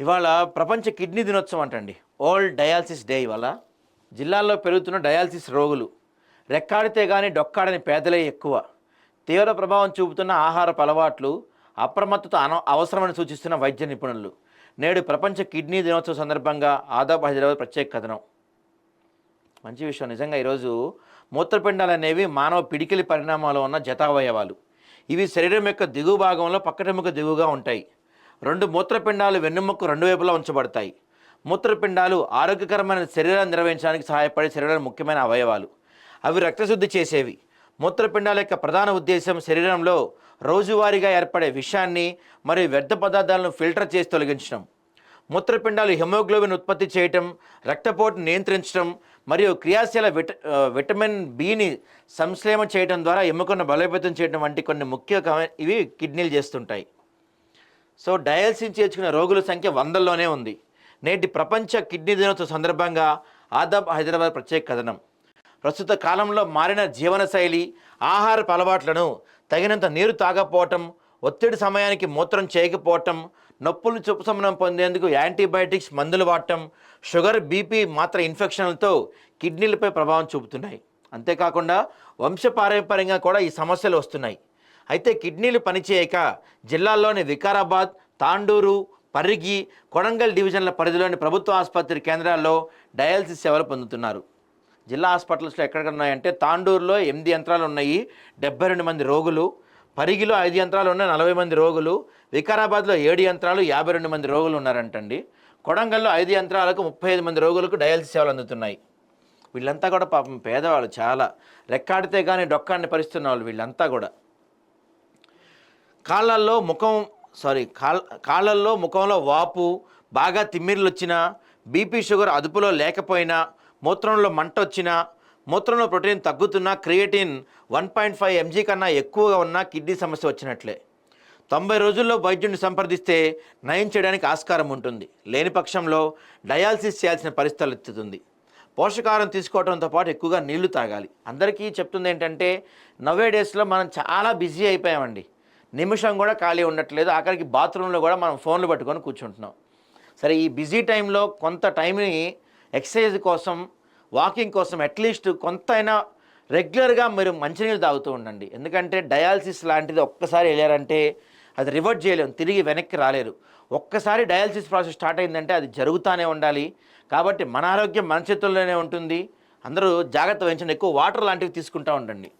ఇవాళ ప్రపంచ కిడ్నీ దినోత్సవం అంటండి. ఓల్డ్ డయాలసిస్ డే ఇవాళ. జిల్లాల్లో పెరుగుతున్న డయాలసిస్ రోగులు రెక్కాడితే కానీ డొక్కాడని పేదలే ఎక్కువ. తీవ్ర ప్రభావం చూపుతున్న ఆహారపు అలవాట్లు అప్రమత్తత అన అవసరమని సూచిస్తున్న వైద్య నిపుణులు. నేడు ప్రపంచ కిడ్నీ దినోత్సవం సందర్భంగా ఆదాబ్ హైదరాబాద్ ప్రత్యేక కథనం. మంచి విషయం నిజంగా ఈరోజు మూత్రపిండాలు అనేవి మానవ పిడికిలి పరిణామాలు ఉన్న జతావయవాలు. ఇవి శరీరం యొక్క దిగువ భాగంలో పక్కటెముక దిగువగా ఉంటాయి. రెండు మూత్రపిండాలు వెన్నుముక్కు రెండు వైపులా ఉంచబడతాయి. మూత్రపిండాలు ఆరోగ్యకరమైన శరీరాన్ని నిర్వహించడానికి సహాయపడే శరీరానికి ముఖ్యమైన అవయవాలు. అవి రక్తశుద్ధి చేసేవి. మూత్రపిండాల యొక్క ప్రధాన ఉద్దేశం శరీరంలో రోజువారీగా ఏర్పడే విషాన్ని మరియు వ్యర్థ పదార్థాలను ఫిల్టర్ చేసి తొలగించడం. మూత్రపిండాలు హిమోగ్లోబిన్ ఉత్పత్తి చేయటం రక్తపోటును నియంత్రించడం మరియు క్రియాశీల విట విటమిన్ బిని సంశ్లేమం చేయడం ద్వారా ఎముకను బలోపేతం చేయడం వంటి కొన్ని ముఖ్య ఇవి కిడ్నీలు చేస్తుంటాయి. సో డయాలసిస్ చేర్చుకునే రోగుల సంఖ్య వందల్లోనే ఉంది. నేటి ప్రపంచ కిడ్నీ దినోత్సవ సందర్భంగా ఆదాబ్ హైదరాబాద్ ప్రత్యేక కథనం. ప్రస్తుత కాలంలో మారిన జీవనశైలి ఆహారపు అలవాట్లను తగినంత నీరు తాగకపోవటం ఒత్తిడి సమయానికి మూత్రం చేయకపోవటం నొప్పులు ఉపశమనం పొందేందుకు యాంటీబయాటిక్స్ మందులు వాడటం షుగర్ బీపీ మాత్ర ఇన్ఫెక్షన్లతో కిడ్నీలపై ప్రభావం చూపుతున్నాయి. అంతేకాకుండా వంశపారంపర్యంగా కూడా ఈ సమస్యలు వస్తున్నాయి. అయితే కిడ్నీలు పనిచేయక జిల్లాల్లోని వికారాబాద్ తాండూరు పరిగి కొడంగల్ డివిజన్ల పరిధిలోని ప్రభుత్వ ఆసుపత్రి కేంద్రాల్లో డయాలసిస్ సేవలు పొందుతున్నారు. జిల్లా హాస్పిటల్స్లో ఎక్కడెక్కడ ఉన్నాయంటే తాండూరులో ఎనిమిది యంత్రాలు ఉన్నాయి డెబ్బై రెండు మంది రోగులు పరిగిలో ఐదు యంత్రాలు ఉన్నాయి నలభై మంది రోగులు వికారాబాద్లో ఏడు యంత్రాలు యాభై రెండు మంది రోగులు ఉన్నారంటండి. కొడంగల్లో ఐదు యంత్రాలకు ముప్పై ఐదు మంది రోగులకు డయాలసిస్ సేవలు అందుతున్నాయి. వీళ్ళంతా కూడా పాపం పేదవాళ్ళు చాలా. రెక్కాడితే కానీ డొక్కాన్ని పరిస్తున్న వాళ్ళు వీళ్ళంతా కూడా. కాళ్ళల్లో ముఖం సారీ కాల్ కాళ్ళల్లో ముఖంలో వాపు బాగా తిమ్మిర్లు వచ్చినా బీపీ షుగర్ అదుపులో లేకపోయినా మూత్రంలో మంట వచ్చినా మూత్రంలో protein తగ్గుతున్నా creatine one point five MG కన్నా ఎక్కువగా ఉన్న కిడ్నీ సమస్య వచ్చినట్లే. తొంభై రోజుల్లో వైద్యుడిని సంప్రదిస్తే నయం చేయడానికి ఆస్కారం ఉంటుంది. లేని పక్షంలో డయాలసిస్ చేయాల్సిన పరిస్థితులు ఎత్తుతుంది. పోషకాహారం తీసుకోవడంతో పాటు ఎక్కువగా నీళ్ళు తాగాలి. అందరికీ చెప్తుంది ఏంటంటే నవ్వే డేస్లో మనం చాలా బిజీ అయిపోయామండి. నిమిషం కూడా ఖాళీ ఉండట్లేదు. ఆఖరికి బాత్రూంలో కూడా మనం ఫోన్లు పట్టుకొని కూర్చుంటున్నాం. సరే ఈ బిజీ టైంలో కొంత టైంని ఎక్సర్సైజ్ కోసం వాకింగ్ కోసం అట్లీస్ట్ కొంత అయినా రెగ్యులర్గా మీరు మంచినీళ్ళు తాగుతూ ఉండండి. ఎందుకంటే డయాలసిస్ లాంటిది ఒక్కసారి వెళ్ళారంటే అది రివర్ట్ చేయలేము తిరిగి వెనక్కి రాలేరు. ఒక్కసారి డయాలసిస్ ప్రాసెస్ స్టార్ట్ అయిందంటే అది జరుగుతూనే ఉండాలి. కాబట్టి మన ఆరోగ్యం మన చేతుల్లోనే ఉంటుంది. అందరూ జాగ్రత్త వహించండి. ఎక్కువ వాటర్ లాంటివి తీసుకుంటూ ఉండండి.